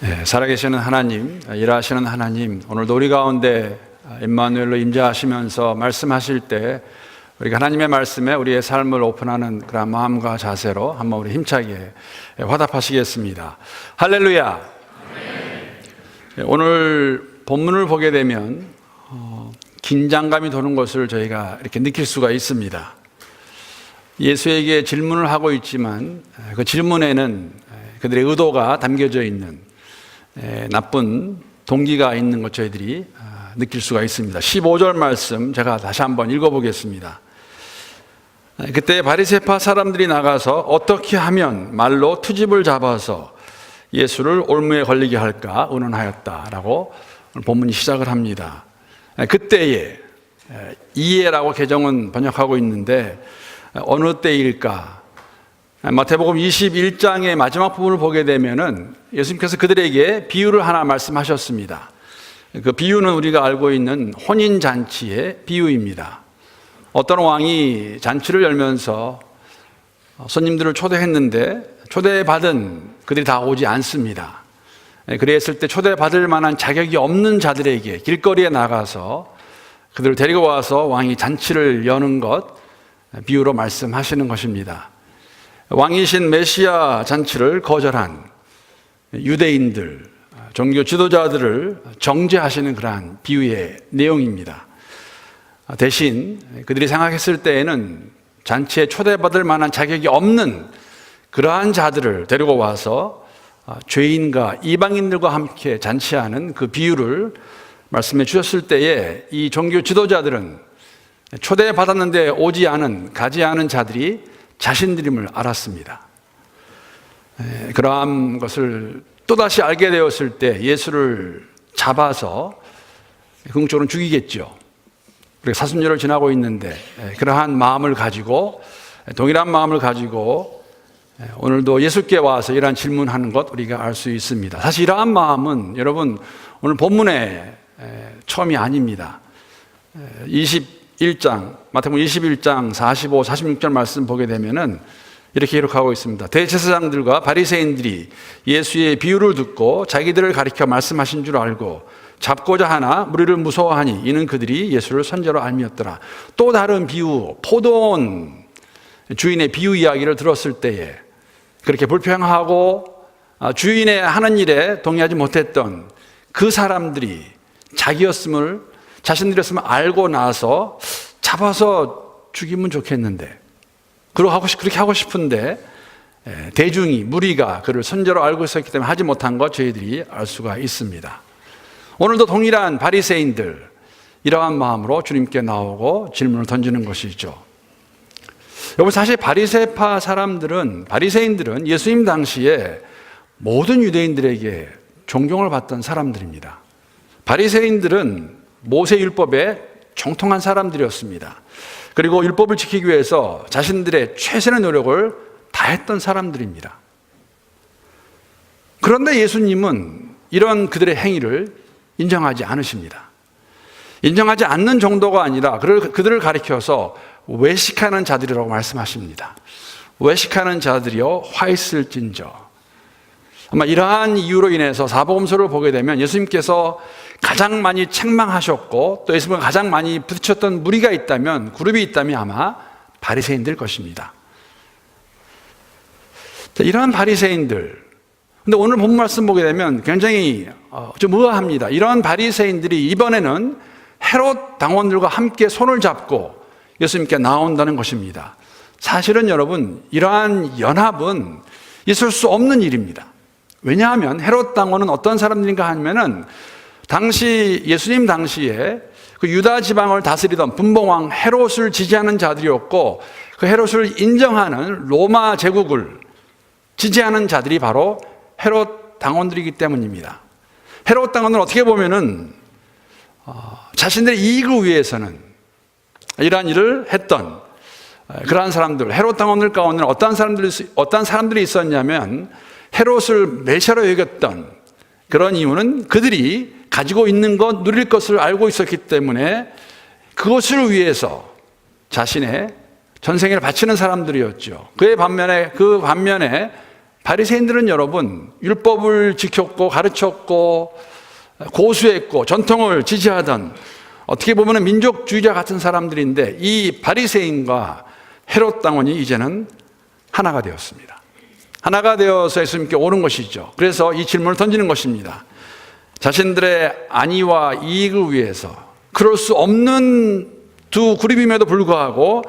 네, 살아계시는 하나님, 일하시는 하나님, 오늘도 우리 가운데 임마누엘로 임재하시면서 말씀하실 때 우리가 하나님의 말씀에 우리의 삶을 오픈하는 그런 마음과 자세로 한번 우리 힘차게 화답하시겠습니다. 할렐루야. 네, 오늘 본문을 보게 되면 어, 긴장감이 도는 것을 저희가 이렇게 느낄 수가 있습니다. 예수에게 질문을 하고 있지만 그 질문에는 그들의 의도가 담겨져 있는 나쁜 동기가 있는 것 저희들이 아, 느낄 수가 있습니다. 15절 말씀 제가 다시 한번 읽어보겠습니다. 그때 바리세파 사람들이 나가서 어떻게 하면 말로 투집을 잡아서 예수를 올무에 걸리게 할까 의논하였다라고 본문이 시작을 합니다. 그때에 이해라고 개정은 번역하고 있는데 어느 때일까? 마태복음 21장의 마지막 부분을 보게 되면은 예수님께서 그들에게 비유를 하나 말씀하셨습니다. 그 비유는 우리가 알고 있는 혼인 잔치의 비유입니다. 어떤 왕이 잔치를 열면서 손님들을 초대했는데 초대받은 그들이 다 오지 않습니다. 그랬을 때 초대받을 만한 자격이 없는 자들에게 길거리에 나가서 그들을 데리고 와서 왕이 잔치를 여는 것 비유로 말씀하시는 것입니다. 왕이신 메시아 잔치를 거절한 유대인들, 종교 지도자들을 정죄하시는 그러한 비유의 내용입니다. 대신 그들이 생각했을 때에는 잔치에 초대받을 만한 자격이 없는 그러한 자들을 데리고 와서 죄인과 이방인들과 함께 잔치하는 그 비유를 말씀해 주셨을 때에 이 종교 지도자들은 초대받았는데 오지 않은, 가지 않은 자들이 자신들임을 알았습니다. 그러한 것을 또다시 알게 되었을 때 예수를 잡아서 궁적으로 죽이겠죠. 우리가 사순절을 지나고 있는데 그러한 마음을 가지고 동일한 마음을 가지고 오늘도 예수께 와서 이러한 질문하는 것 우리가 알 수 있습니다. 사실 이러한 마음은 여러분 오늘 본문의 처음이 아닙니다. 21장 마태복음 21장 45, 46절 말씀 보게 되면은 이렇게 기록하고 있습니다. 대제사장들과 바리새인들이 예수의 비유를 듣고 자기들을 가리켜 말씀하신 줄 알고 잡고자 하나 무리를 무서워하니 이는 그들이 예수를 선제로 알미었더라. 또 다른 비유, 포도원 주인의 비유 이야기를 들었을 때에 그렇게 불평하고 주인의 하는 일에 동의하지 못했던 그 사람들이 자기였음을 자신들이었으면 알고 나서 잡아서 죽이면 좋겠는데 그렇게 하고, 그렇게 하고 싶은데 대중이 무리가 그를 선제로 알고 있었기 때문에 하지 못한 것 저희들이 알 수가 있습니다. 오늘도 동일한 바리새인들 이러한 마음으로 주님께 나오고 질문을 던지는 것이죠. 여러분 사실 바리새파 사람들은 바리새인들은 예수님 당시에 모든 유대인들에게 존경을 받던 사람들입니다. 바리새인들은 모세 율법에 정통한 사람들이었습니다. 그리고 율법을 지키기 위해서 자신들의 최선의 노력을 다했던 사람들입니다. 그런데 예수님은 이런 그들의 행위를 인정하지 않으십니다. 인정하지 않는 정도가 아니라 그들을 가리켜서 외식하는 자들이라고 말씀하십니다. 외식하는 자들이여 화 있을진저. 아마 이러한 이유로 인해서 사복음서를 보게 되면 예수님께서 가장 많이 책망하셨고 또 예수님을 가장 많이 부딪혔던 무리가 있다면 그룹이 있다면 아마 바리새인들 것입니다. 자, 이러한 바리새인들 근데 오늘 본 말씀 보게 되면 굉장히 어, 좀 의아합니다. 이러한 바리새인들이 이번에는 헤롯 당원들과 함께 손을 잡고 예수님께 나온다는 것입니다. 사실은 여러분 이러한 연합은 있을 수 없는 일입니다. 왜냐하면 헤롯 당원은 어떤 사람들인가 하면은 당시 예수님 당시에 그 유다 지방을 다스리던 분봉왕 헤롯을 지지하는 자들이었고 그 헤롯을 인정하는 로마 제국을 지지하는 자들이 바로 헤롯 당원들이기 때문입니다. 헤롯 당원은 어떻게 보면은 어, 자신들의 이익을 위해서는 이러한 일을 했던 그러한 사람들, 헤롯 당원들 가운데 어떤 사람들이 어떤 사람들이 있었냐면 헤롯을 메시아로 여겼던 그런 이유는 그들이 가지고 있는 것, 누릴 것을 알고 있었기 때문에 그것을 위해서 자신의 전생을 바치는 사람들이었죠. 그의 반면에, 그 반면에 바리새인들은 여러분 율법을 지켰고 가르쳤고 고수했고 전통을 지지하던 어떻게 보면 민족주의자 같은 사람들인데 이 바리새인과 헤롯 당원이 이제는 하나가 되었습니다. 하나가 되어서 예수님께 오는 것이죠. 그래서 이 질문을 던지는 것입니다. 자신들의 안위와 이익을 위해서 그럴 수 없는 두 그룹임에도 불구하고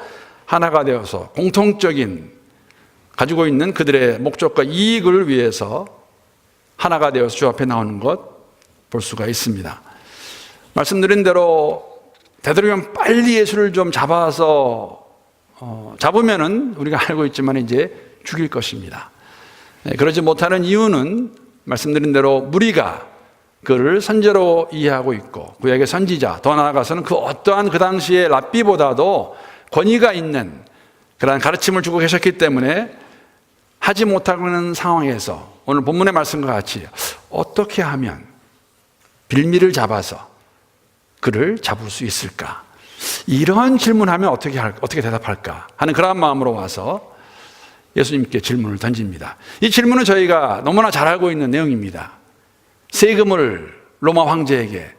하나가 되어서 공통적인 가지고 있는 그들의 목적과 이익을 위해서 하나가 되어서 주 앞에 나오는 것 볼 수가 있습니다. 말씀드린 대로 되도록이면 빨리 예수를 좀 잡아서 어, 잡으면은 우리가 알고 있지만 이제 죽일 것입니다. 네, 그러지 못하는 이유는 말씀드린 대로 무리가 그를 선제로 이해하고 있고 구약의 선지자 더 나아가서는 그 어떠한 그 당시의 랍비보다도 권위가 있는 그러한 가르침을 주고 계셨기 때문에 하지 못하는 상황에서 오늘 본문의 말씀과 같이 어떻게 하면 빌미를 잡아서 그를 잡을 수 있을까? 이런 질문하면 어떻게 할, 어떻게 대답할까 하는 그러한 마음으로 와서 예수님께 질문을 던집니다. 이 질문은 저희가 너무나 잘 알고 있는 내용입니다. 세금을 로마 황제에게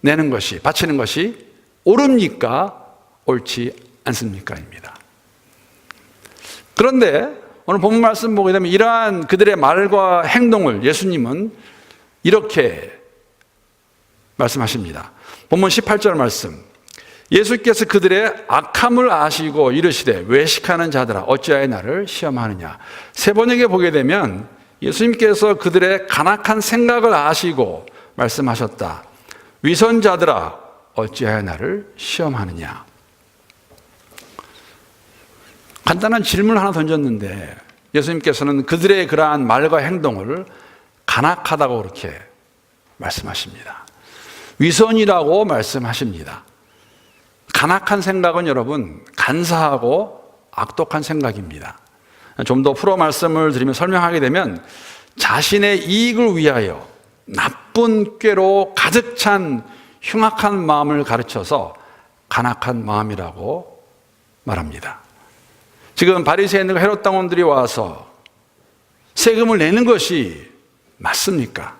내는 것이 바치는 것이 옳습니까? 옳지 않습니까?입니다. 그런데 오늘 본문 말씀 보게 되면 이러한 그들의 말과 행동을 예수님은 이렇게 말씀하십니다. 본문 18절 말씀. 예수께서 그들의 악함을 아시고 이르시되 외식하는 자들아 어찌하여 나를 시험하느냐. 세 번역에 보게 되면 예수님께서 그들의 간악한 생각을 아시고 말씀하셨다. 위선자들아 어찌하여 나를 시험하느냐. 간단한 질문을 하나 던졌는데 예수님께서는 그들의 그러한 말과 행동을 간악하다고 그렇게 말씀하십니다. 위선이라고 말씀하십니다. 간악한 생각은 여러분 간사하고 악독한 생각입니다. 좀 더 풀어 말씀을 드리면 설명하게 되면 자신의 이익을 위하여 나쁜 꾀로 가득 찬 흉악한 마음을 가르쳐서 간악한 마음이라고 말합니다. 지금 바리새인들과 헤롯 당원들이 와서 세금을 내는 것이 맞습니까?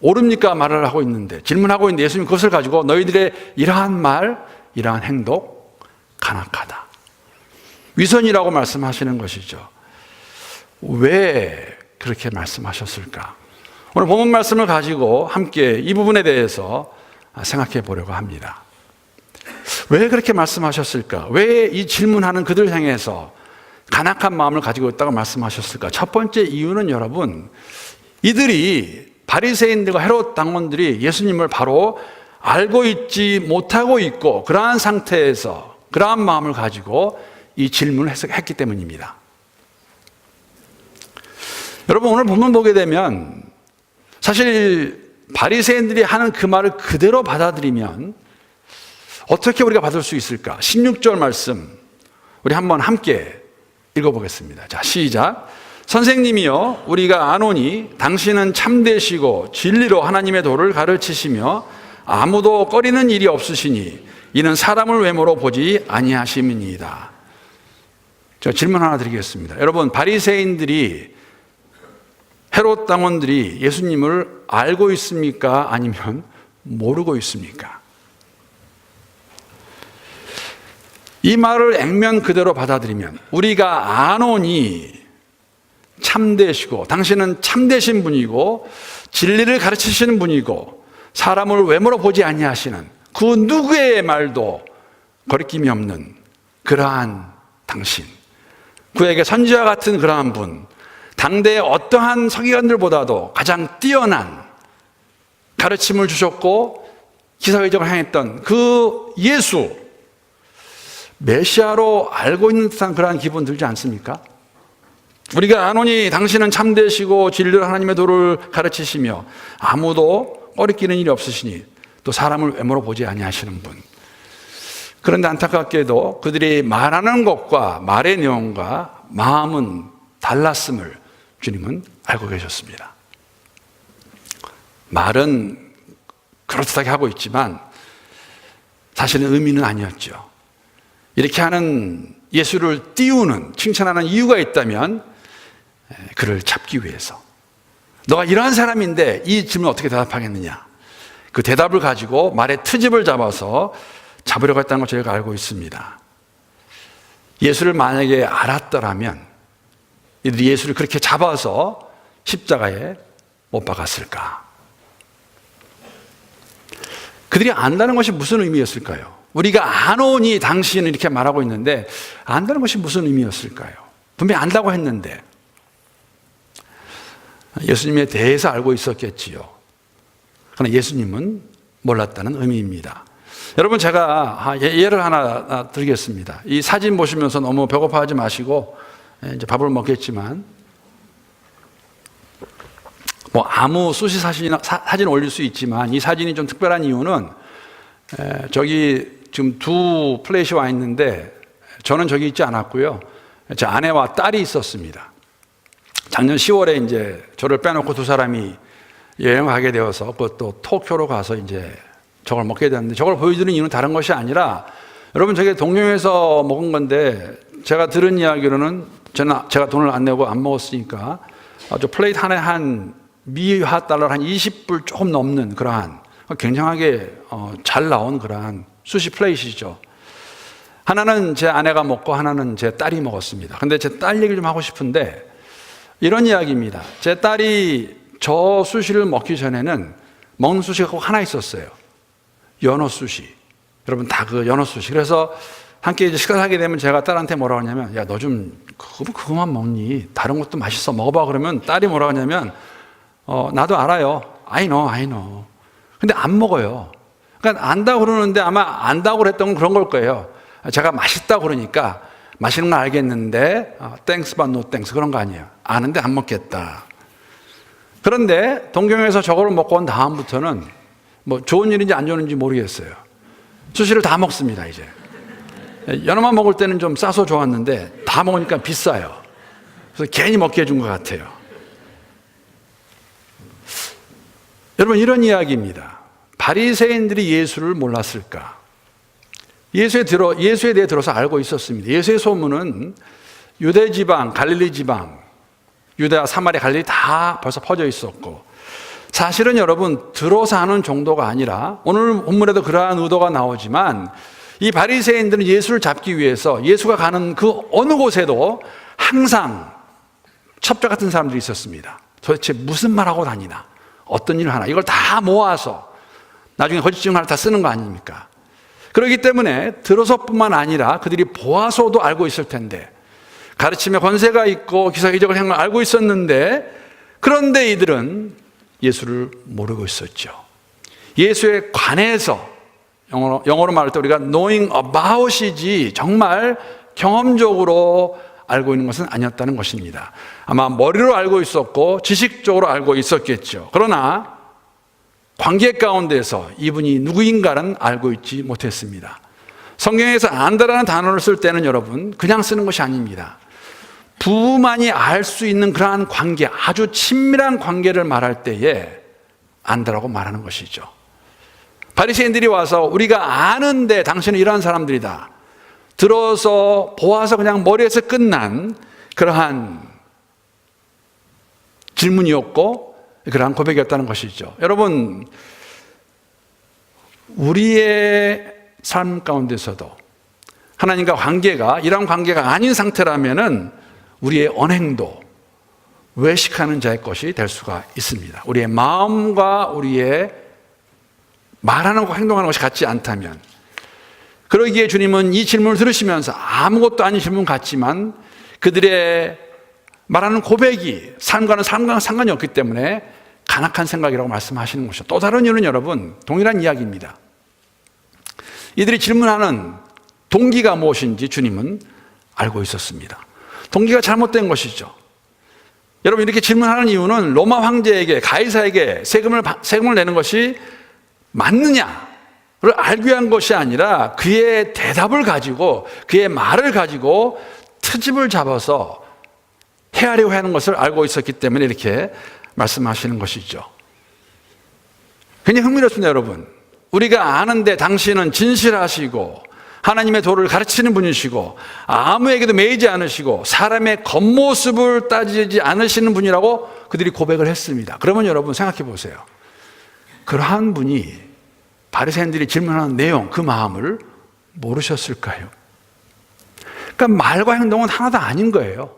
옳습니까? 말을 하고 있는데 질문하고 있는데 예수님 그것을 가지고 너희들의 이러한 말, 이러한 행동 간악하다. 위선이라고 말씀하시는 것이죠. 왜 그렇게 말씀하셨을까? 오늘 본문 말씀을 가지고 함께 이 부분에 대해서 생각해 보려고 합니다. 왜 그렇게 말씀하셨을까? 왜 이 질문하는 그들 향해서 간악한 마음을 가지고 있다고 말씀하셨을까? 첫 번째 이유는 여러분, 이들이 바리새인들과 헤롯 당원들이 예수님을 바로 알고 있지 못하고 있고 그러한 상태에서 그러한 마음을 가지고 이 질문을 했기 때문입니다. 여러분 오늘 본문 보게 되면 사실 바리새인들이 하는 그 말을 그대로 받아들이면 어떻게 우리가 받을 수 있을까? 16절 말씀 우리 한번 함께 읽어보겠습니다. 자, 시작. 선생님이여, 우리가 아노니 당신은 참되시고 진리로 하나님의 도를 가르치시며 아무도 꺼리는 일이 없으시니 이는 사람을 외모로 보지 아니하심이니이다. 저 질문 하나 드리겠습니다. 여러분, 바리새인들이 헤롯 당원들이 예수님을 알고 있습니까? 아니면 모르고 있습니까? 이 말을 액면 그대로 받아들이면 우리가 아노니 참되시고 당신은 참되신 분이고 진리를 가르치시는 분이고 사람을 외모로 보지 아니하시는 그 누구의 말도 거리낌이 없는 그러한 당신 그에게 선지와 같은 그러한 분 당대의 어떠한 서기관들보다도 가장 뛰어난 가르침을 주셨고 기사회적을 행했던 그 예수 메시아로 알고 있는 듯한 그러한 기분 들지 않습니까? 우리가 아노니 당신은 참되시고 진리로 하나님의 도를 가르치시며 아무도 꺼리끼는 일이 없으시니 또 사람을 외모로 보지 아니하시는 분. 그런데 안타깝게도 그들이 말하는 것과 말의 내용과 마음은 달랐음을 주님은 알고 계셨습니다. 말은 그렇듯하게 하고 있지만 사실은 의미는 아니었죠. 이렇게 하는 예수를 띄우는 칭찬하는 이유가 있다면 그를 잡기 위해서. 너가 이러한 사람인데 이 질문 어떻게 대답하겠느냐? 그 대답을 가지고 말의 트집을 잡아서 잡으려고 했다는 걸 저희가 알고 있습니다. 예수를 만약에 알았더라면 이들이 예수를 그렇게 잡아서 십자가에 못 박았을까? 그들이 안다는 것이 무슨 의미였을까요? 우리가 아노니 당신은 이렇게 말하고 있는데 안다는 것이 무슨 의미였을까요? 분명히 안다고 했는데 예수님에 대해서 알고 있었겠지요. 그러나 예수님은 몰랐다는 의미입니다. 여러분 제가 예- 예를 하나 드리겠습니다. 이 사진 보시면서 너무 배고파하지 마시고 예, 이제 밥을 먹겠지만 뭐 아무 수시 사진이나 사, 진 올릴 수 있지만 이 사진이 좀 특별한 이유는 에, 저기 지금 두 플래시 와 있는데 저는 저기 있지 않았고요. 제 아내와 딸이 있었습니다. 작년 10월에 이제 저를 빼놓고 두 사람이 여행을 가게 되어서 그것도 도쿄로 가서 이제 저걸 먹게 되었는데 저걸 보여드리는 이유는 다른 것이 아니라 여러분 저게 동영에서 먹은 건데 제가 들은 이야기로는 저는 제가 돈을 안 내고 안 먹었으니까 아주 플레이트 하나에 한 미화 달러 한 20불 조금 넘는 그러한 굉장하게 어, 잘 나온 그러한 수시 플레이트이죠. 하나는 제 아내가 먹고 하나는 제 딸이 먹었습니다. 근데 제 딸 얘기 좀 하고 싶은데 이런 이야기입니다. 제 딸이 저 수시를 먹기 전에는 먹는 수시가 꼭 하나 있었어요. 연어 수시. 여러분 다 그 연어 수시. 그래서 함께 이제 식사를 하게 되면 제가 딸한테 뭐라고 하냐면 야 너 좀 그거 그거만 먹니? 다른 것도 맛있어 먹어봐 그러면 딸이 뭐라고 하냐면 어 나도 알아요. I know, I know. 근데 안 먹어요. 그러니까 안다고 그러는데 아마 안다고 그랬던 건 그런 걸 거예요. 제가 맛있다고 그러니까 맛있는 건 알겠는데 but no thanks 그런 거 아니에요. 아는데 안 먹겠다. 그런데 동경에서 저거를 먹고 온 다음부터는 뭐 좋은 일인지 안 좋은 일인지 모르겠어요. 수시를 다 먹습니다, 이제. 연어만 먹을 때는 좀 싸서 좋았는데 다 먹으니까 비싸요. 그래서 괜히 먹게 해준 것 같아요. 여러분 이런 이야기입니다. 바리새인들이 예수를 몰랐을까? 예수에 들어 예수에 대해 들어서 알고 있었습니다. 예수의 소문은 유대 지방, 갈릴리 지방, 유대와 사마리아, 갈릴리 다 벌써 퍼져 있었고 사실은 여러분 들어서 하는 정도가 아니라 오늘 본문에도 그러한 의도가 나오지만 이 바리새인들은 예수를 잡기 위해서 예수가 가는 그 어느 곳에도 항상 첩자 같은 사람들이 있었습니다. 도대체 무슨 말하고 다니나? 어떤 일을 하나? 이걸 다 모아서 나중에 거짓 증언을 다 쓰는 거 아닙니까? 그렇기 때문에 들어서뿐만 아니라 그들이 보아서도 알고 있을 텐데 가르침에 권세가 있고 기사 기적을 행을 알고 있었는데 그런데 이들은 예수를 모르고 있었죠. 예수에 관해서 영어로, 영어로 말할 때 우리가 knowing about이지 정말 경험적으로 알고 있는 것은 아니었다는 것입니다. 아마 머리로 알고 있었고 지식적으로 알고 있었겠죠. 그러나 관계 가운데서 이분이 누구인가는 알고 있지 못했습니다. 성경에서 안다라는 단어를 쓸 때는 여러분 그냥 쓰는 것이 아닙니다. 부부만이 알 수 있는 그러한 관계, 아주 친밀한 관계를 말할 때에 안다라고 말하는 것이죠. 바리새인들이 와서 우리가 아는데 당신은 이러한 사람들이다. 들어서 보아서 그냥 머리에서 끝난 그러한 질문이었고 그러한 고백이었다는 것이죠. 여러분 우리의 삶 가운데서도 하나님과 관계가 이런 관계가 아닌 상태라면은 우리의 언행도 외식하는 자의 것이 될 수가 있습니다. 우리의 마음과 우리의 말하는 것, 행동하는 것이 같지 않다면 그러기에 주님은 이 질문을 들으시면서 아무것도 아닌 질문 같지만 그들의 말하는 고백이 삶과는 삶과는 상관이 없기 때문에 간악한 생각이라고 말씀하시는 것이죠. 또 다른 이유는 여러분 동일한 이야기입니다. 이들이 질문하는 동기가 무엇인지 주님은 알고 있었습니다. 동기가 잘못된 것이죠. 여러분 이렇게 질문하는 이유는 로마 황제에게 가이사에게 세금을 세금을 내는 것이 맞느냐를 알기 위한 것이 아니라 그의 대답을 가지고 그의 말을 가지고 트집을 잡아서 헤아리고 하는 것을 알고 있었기 때문에 이렇게 말씀하시는 것이죠. 굉장히 흥미롭습니다, 여러분. 우리가 아는데 당신은 진실하시고 하나님의 도를 가르치는 분이시고 아무에게도 매이지 않으시고 사람의 겉모습을 따지지 않으시는 분이라고 그들이 고백을 했습니다. 그러면 여러분 생각해 보세요. 그러한 분이 바리새인들이 질문하는 내용 그 마음을 모르셨을까요? 그러니까 말과 행동은 하나도 아닌 거예요.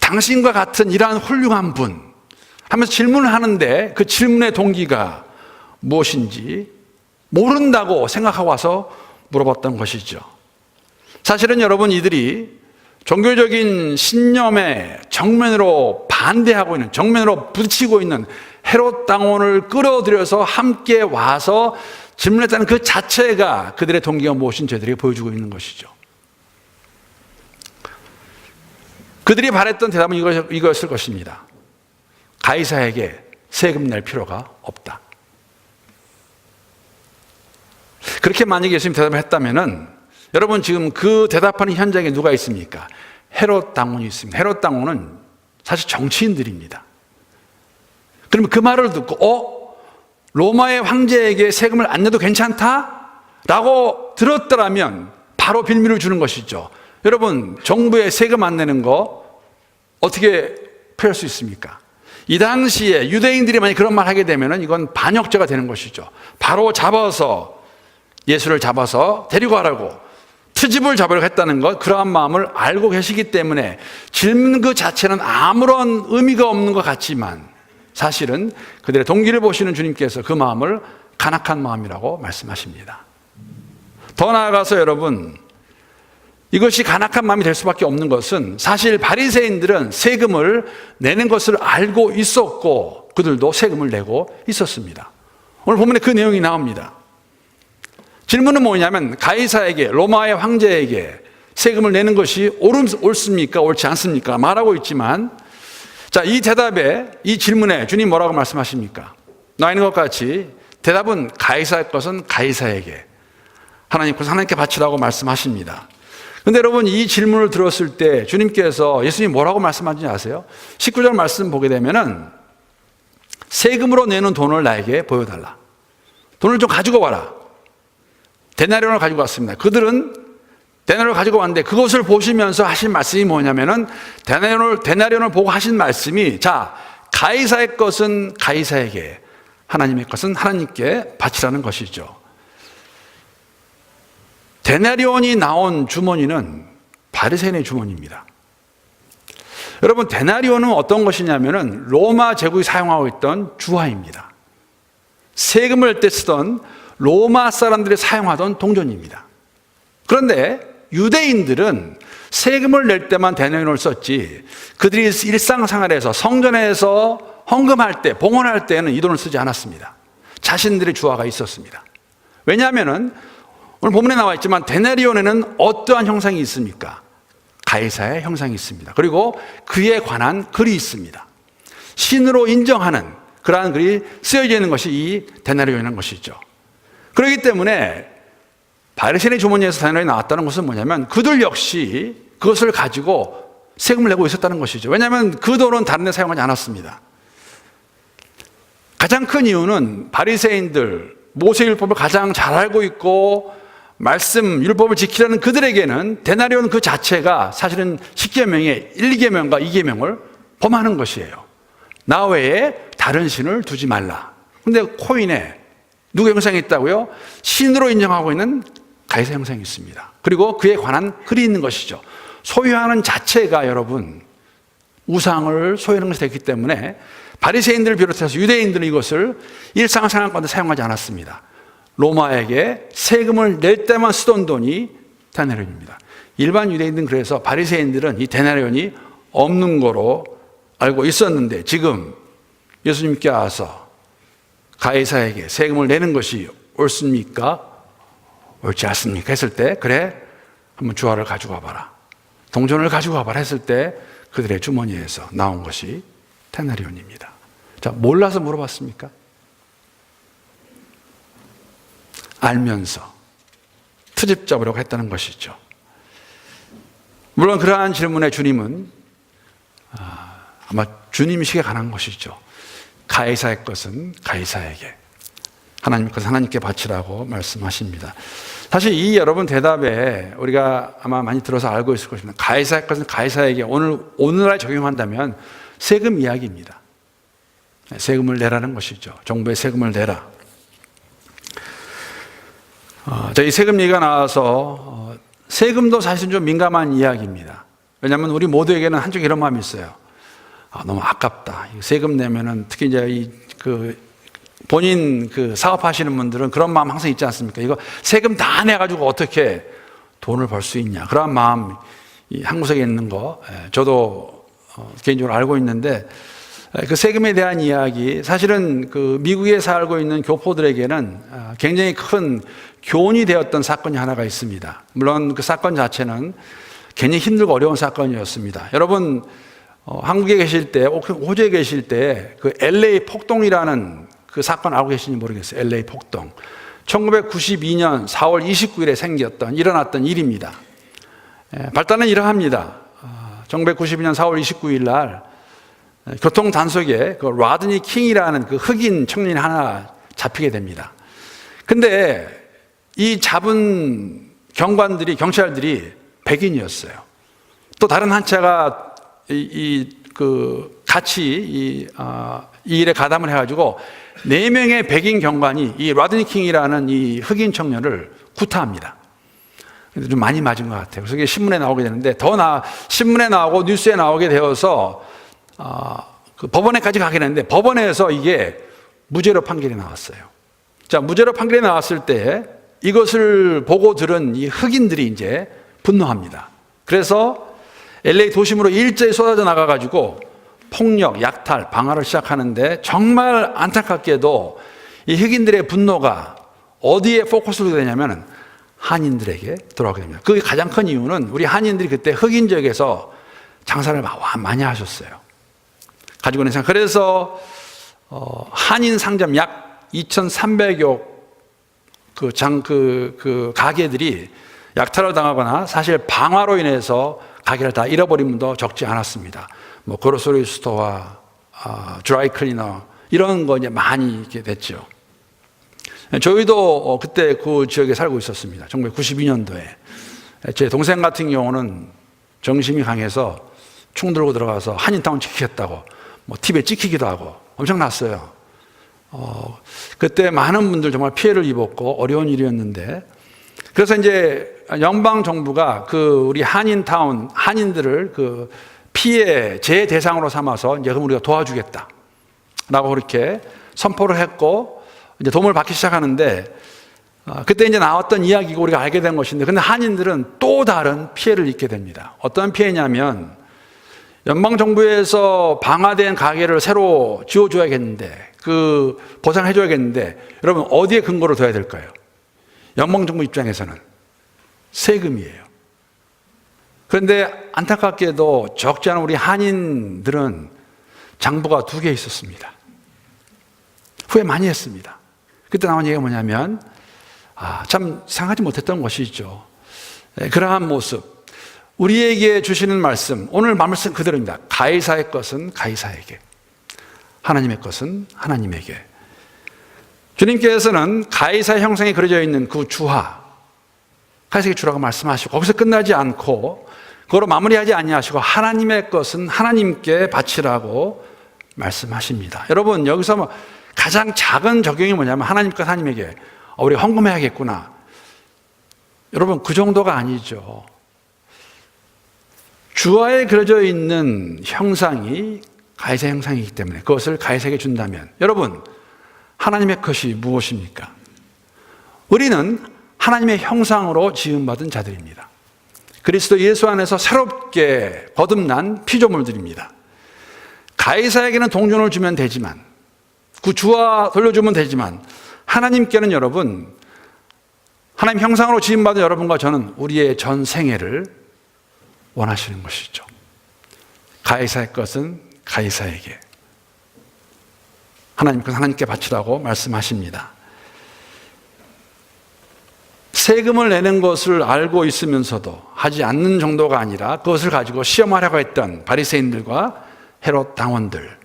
당신과 같은 이러한 훌륭한 분 하면서 질문을 하는데 그 질문의 동기가 무엇인지 모른다고 생각하고 와서 물어봤던 것이죠. 사실은 여러분 이들이 종교적인 신념에 정면으로 반대하고 있는, 정면으로 부딪히고 있는 헤롯 당원을 끌어들여서 함께 와서 질문했다는 그 자체가 그들의 동기가 무엇인 저들에게 보여주고 있는 것이죠. 그들이 바랬던 대답은 이거였을 것입니다. 가이사에게 세금 낼 필요가 없다. 그렇게 만약에 예수님 대답을 했다면은 여러분 지금 그 대답하는 현장에 누가 있습니까? 헤롯 당원이 있습니다. 헤롯 당원은 사실 정치인들입니다. 그러면 그 말을 듣고 어 로마의 황제에게 세금을 안 내도 괜찮다? 라고 들었더라면 바로 빌미를 주는 것이죠. 여러분 정부에 세금 안 내는 거 어떻게 표할 수 있습니까? 이 당시에 유대인들이 만약 그런 말 하게 되면 이건 반역죄가 되는 것이죠. 바로 잡아서 예수를 잡아서 데리고 가라고 트집을 잡으려고 했다는 것, 그러한 마음을 알고 계시기 때문에 질문 그 자체는 아무런 의미가 없는 것 같지만 사실은 그들의 동기를 보시는 주님께서 그 마음을 간악한 마음이라고 말씀하십니다. 더 나아가서 여러분, 이것이 간악한 마음이 될 수밖에 없는 것은 사실 바리새인들은 세금을 내는 것을 알고 있었고 그들도 세금을 내고 있었습니다. 오늘 본문에 그 내용이 나옵니다. 질문은 뭐냐면 가이사에게 로마의 황제에게 세금을 내는 것이 옳습니까? 옳지 않습니까? 말하고 있지만 자, 이 대답에 이 질문에 주님 뭐라고 말씀하십니까? 나 있는 것 같이 대답은 가이사의 것은 가이사에게 하나님 것 하나님께 바치라고 말씀하십니다. 근데 여러분 이 질문을 들었을 때 주님께서 예수님 뭐라고 말씀하는지 아세요? 19절 말씀 보게 되면은 세금으로 내는 돈을 나에게 보여달라. 돈을 좀 가지고 와라. 데나리온을 가지고 왔습니다. 그들은 데나리온을 가지고 왔는데 그것을 보시면서 하신 말씀이 뭐냐면은 데나리온을 데나리온을 보고 하신 말씀이 자 가이사의 것은 가이사에게 하나님의 것은 하나님께 바치라는 것이죠. 데나리온이 나온 주머니는 바리새인의 주머니입니다. 여러분 데나리온은 어떤 것이냐면은 로마 제국이 사용하고 있던 주화입니다. 세금을 때 쓰던 로마 사람들이 사용하던 동전입니다. 그런데 유대인들은 세금을 낼 때만 데나리온을 썼지 그들이 일상생활에서 성전에서 헌금할 때, 봉헌할 때는 이 돈을 쓰지 않았습니다. 자신들의 주화가 있었습니다. 왜냐하면은 오늘 본문에 나와 있지만 데나리온에는 어떠한 형상이 있습니까? 가이사의 형상이 있습니다. 그리고 그에 관한 글이 있습니다. 신으로 인정하는 그러한 글이 쓰여져 있는 것이 이 데나리온이라는 것이죠. 그렇기 때문에 바리새인의 주머니에서 데나리온이 나왔다는 것은 뭐냐면 그들 역시 그것을 가지고 세금을 내고 있었다는 것이죠. 왜냐하면 그 돈은 다른 데 사용하지 않았습니다. 가장 큰 이유는 바리새인들 모세 율법을 가장 잘 알고 있고 말씀 율법을 지키려는 그들에게는 데나리온 그 자체가 사실은 10계명의 1, 2계명과 2계명을 범하는 것이에요. 나 외에 다른 신을 두지 말라. 근데 코인에 누구 형상이 있다고요? 신으로 인정하고 있는 가이사 형상이 있습니다. 그리고 그에 관한 글이 있는 것이죠. 소유하는 자체가 여러분 우상을 소유하는 것이 됐기 때문에 바리새인들을 비롯해서 유대인들은 이것을 일상생활 가운데 사용하지 않았습니다. 로마에게 세금을 낼 때만 쓰던 돈이 데나리온입니다. 일반 유대인들은 그래서 바리새인들은 이 데나리온이 없는 거로 알고 있었는데 지금 예수님께 와서 가이사에게 세금을 내는 것이 옳습니까? 옳지 않습니까? 했을 때 그래 한번 주화를 가지고 와봐라. 동전을 가지고 와봐라 했을 때 그들의 주머니에서 나온 것이 테나리온입니다. 자, 몰라서 물어봤습니까? 알면서 트집 잡으려고 했다는 것이죠. 물론 그러한 질문에 주님은 아, 아마 주님식에 관한 것이죠. 가이사의 것은 가이사에게, 하나님 것은 하나님께 바치라고 말씀하십니다. 사실 이 여러분 대답에 우리가 아마 많이 들어서 알고 있을 것입니다. 가이사의 것은 가이사에게 오늘 오늘날 적용한다면 세금 이야기입니다. 세금을 내라는 것이죠. 정부의 세금을 내라. 어, 저희 세금 얘기가 나와서 어, 세금도 사실 좀 민감한 이야기입니다. 왜냐하면 우리 모두에게는 한쪽 이런 마음이 있어요. 아, 너무 아깝다. 세금 내면은 특히 이제 이 그 본인 그 사업하시는 분들은 그런 마음 항상 있지 않습니까? 이거 세금 다 내가지고 어떻게 돈을 벌 수 있냐. 그런 마음, 이 한구석에 있는 거, 예, 저도 어, 개인적으로 알고 있는데, 예, 그 세금에 대한 이야기, 사실은 그 미국에 살고 있는 교포들에게는 아, 굉장히 큰 교훈이 되었던 사건이 하나가 있습니다. 물론 그 사건 자체는 굉장히 힘들고 어려운 사건이었습니다. 여러분, 어, 한국에 계실 때, 호주에 계실 때, 그 LA 폭동이라는 그 사건 알고 계시는지 모르겠어요. LA 폭동. 1992년 4월 29일에 생겼던, 일어났던 일입니다. 예, 발단은 이러합니다. 1992년 4월 29일 날 예, 교통 단속에 그 라드니 킹이라는 그 흑인 청년이 하나 잡히게 됩니다. 근데 이 잡은 경관들이 경찰들이 백인이었어요. 또 다른 한 차가 이, 이그 같이 이, 어, 이 일에 가담을 해가지고 네 명의 백인 경관이 이 라드니 킹이라는 이 흑인 청년을 구타합니다. 근데 좀 많이 맞은 것 같아요. 그래서 이게 신문에 나오게 되는데 더 나, 신문에 나오고 뉴스에 나오게 되어서 어, 그 법원에까지 가게 되는데 법원에서 이게 무죄로 판결이 나왔어요. 자, 무죄로 판결이 나왔을 때 이것을 보고 들은 이 흑인들이 이제 분노합니다. 그래서 LA 도심으로 일제히 쏟아져 나가가지고 폭력, 약탈, 방화를 시작하는데 정말 안타깝게도 이 흑인들의 분노가 어디에 포커스를 되냐면 한인들에게 돌아가게 됩니다. 그 가장 큰 이유는 우리 한인들이 그때 흑인 지역에서 장사를 많이 하셨어요. 가지고 있는 생각. 그래서 어, 한인 상점 약 2,300여 그 장, 그, 그 가게들이 약탈을 당하거나 사실 방화로 인해서 가게를 다 잃어버린 분도 적지 않았습니다. 뭐 그로소리 스토어, 아, 드라이 클리너 이런 거 이제 많이 이렇게 됐죠. 저희도 어, 그때 그 지역에 살고 있었습니다. 1992년도에 제 동생 같은 경우는 정신이 강해서 총 들고 들어가서 한인타운 지키겠다고 뭐 TV에 찍히기도 하고 엄청났어요. 어, 그때 많은 분들 정말 피해를 입었고 어려운 일이었는데 그래서 이제 연방 정부가 그 우리 한인타운 한인들을 그 피해 재 대상으로 삼아서 이제 그럼 우리가 도와주겠다. 라고 그렇게 선포를 했고 이제 도움을 받기 시작하는데 어, 그때 이제 나왔던 이야기가 우리가 알게 된 것인데 근데 한인들은 또 다른 피해를 입게 됩니다. 어떤 피해냐면 연방 정부에서 방화된 가게를 새로 지어 줘야겠는데 그 보상해 줘야겠는데 여러분 어디에 근거를 둬야 될까요? 연방 정부 입장에서는 세금이에요. 그런데 안타깝게도 적지 않은 우리 한인들은 장부가 두 개 있었습니다. 후회 많이 했습니다. 그때 나온 얘기가 뭐냐면, 아, 참 생각하지 못했던 것이죠. 네, 그러한 모습. 우리에게 주시는 말씀, 오늘 말씀 그대로입니다. 가이사의 것은 가이사에게, 하나님의 것은 하나님에게. 주님께서는 가이사 형상에 그려져 있는 그 주화, 가이사의 주라고 말씀하시고, 거기서 끝나지 않고, 그거로 마무리하지 아니하시고, 하나님의 것은 하나님께 바치라고 말씀하십니다. 여러분, 여기서 뭐 가장 작은 적용이 뭐냐면, 하나님과 하나님에게, 어, 우리 헌금해야겠구나. 여러분, 그 정도가 아니죠. 주화에 그려져 있는 형상이 가이사 형상이기 때문에 그것을 가이사에게 준다면, 여러분, 하나님의 것이 무엇입니까? 우리는 하나님의 형상으로 지음받은 자들입니다. 그리스도 예수 안에서 새롭게 거듭난 피조물들입니다. 가이사에게는 동전을 주면 되지만, 그 주와 돌려주면 되지만, 하나님께는 여러분, 하나님 형상으로 지음받은 여러분과 저는 우리의 전 생애를 원하시는 것이죠. 가이사의 것은 가이사에게, 하나님 그 하나님께 바치라고 말씀하십니다. 세금을 내는 것을 알고 있으면서도 하지 않는 정도가 아니라 그것을 가지고 시험하려고 했던 바리새인들과 헤롯 당원들.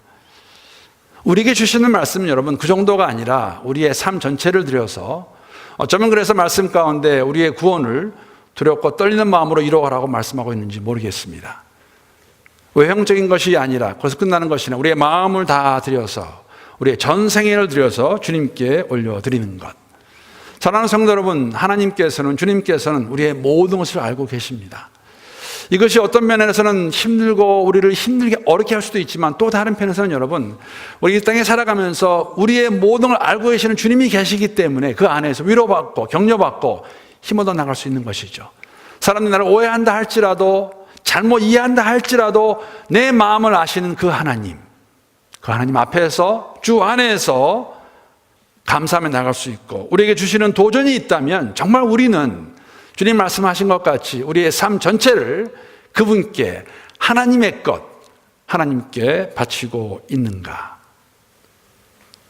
우리에게 주시는 말씀은 여러분 그 정도가 아니라 우리의 삶 전체를 들여서 어쩌면 그래서 말씀 가운데 우리의 구원을 두렵고 떨리는 마음으로 이루어가라고 말씀하고 있는지 모르겠습니다. 외형적인 것이 아니라 거기서 끝나는 것이 아니라 우리의 마음을 다 들여서 우리의 전 생애를 들여서 주님께 올려드리는 것. 사랑하는 성도 여러분, 하나님께서는 주님께서는 우리의 모든 것을 알고 계십니다. 이것이 어떤 면에서는 힘들고 우리를 힘들게 어렵게 할 수도 있지만 또 다른 편에서는 여러분 우리 이 땅에 살아가면서 우리의 모든 걸 알고 계시는 주님이 계시기 때문에 그 안에서 위로받고 격려받고 힘 얻어 나갈 수 있는 것이죠. 사람들이 나를 오해한다 할지라도 잘못 이해한다 할지라도 내 마음을 아시는 그 하나님 그 하나님 앞에서 주 안에서 감사하며 나갈 수 있고 우리에게 주시는 도전이 있다면 정말 우리는 주님 말씀하신 것 같이 우리의 삶 전체를 그분께 하나님의 것 하나님께 바치고 있는가?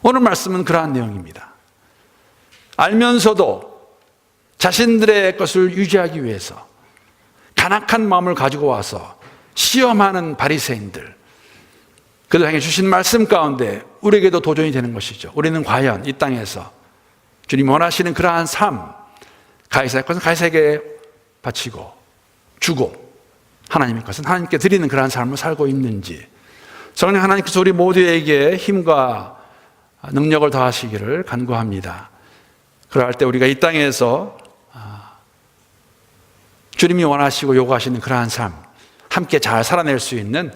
오늘 말씀은 그러한 내용입니다. 알면서도 자신들의 것을 유지하기 위해서 간악한 마음을 가지고 와서 시험하는 바리새인들 그들 향해 주신 말씀 가운데 우리에게도 도전이 되는 것이죠. 우리는 과연 이 땅에서 주님 원하시는 그러한 삶, 가이사의 것은 가이사에게 바치고 주고 하나님의 것은 하나님께 드리는 그러한 삶을 살고 있는지 성령 하나님께서 우리 모두에게 힘과 능력을 더하시기를 간구합니다. 그럴 때 우리가 이 땅에서 아, 주님이 원하시고 요구하시는 그러한 삶 함께 잘 살아낼 수 있는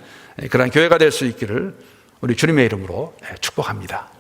그러한 교회가 될 수 있기를 우리 주님의 이름으로 축복합니다.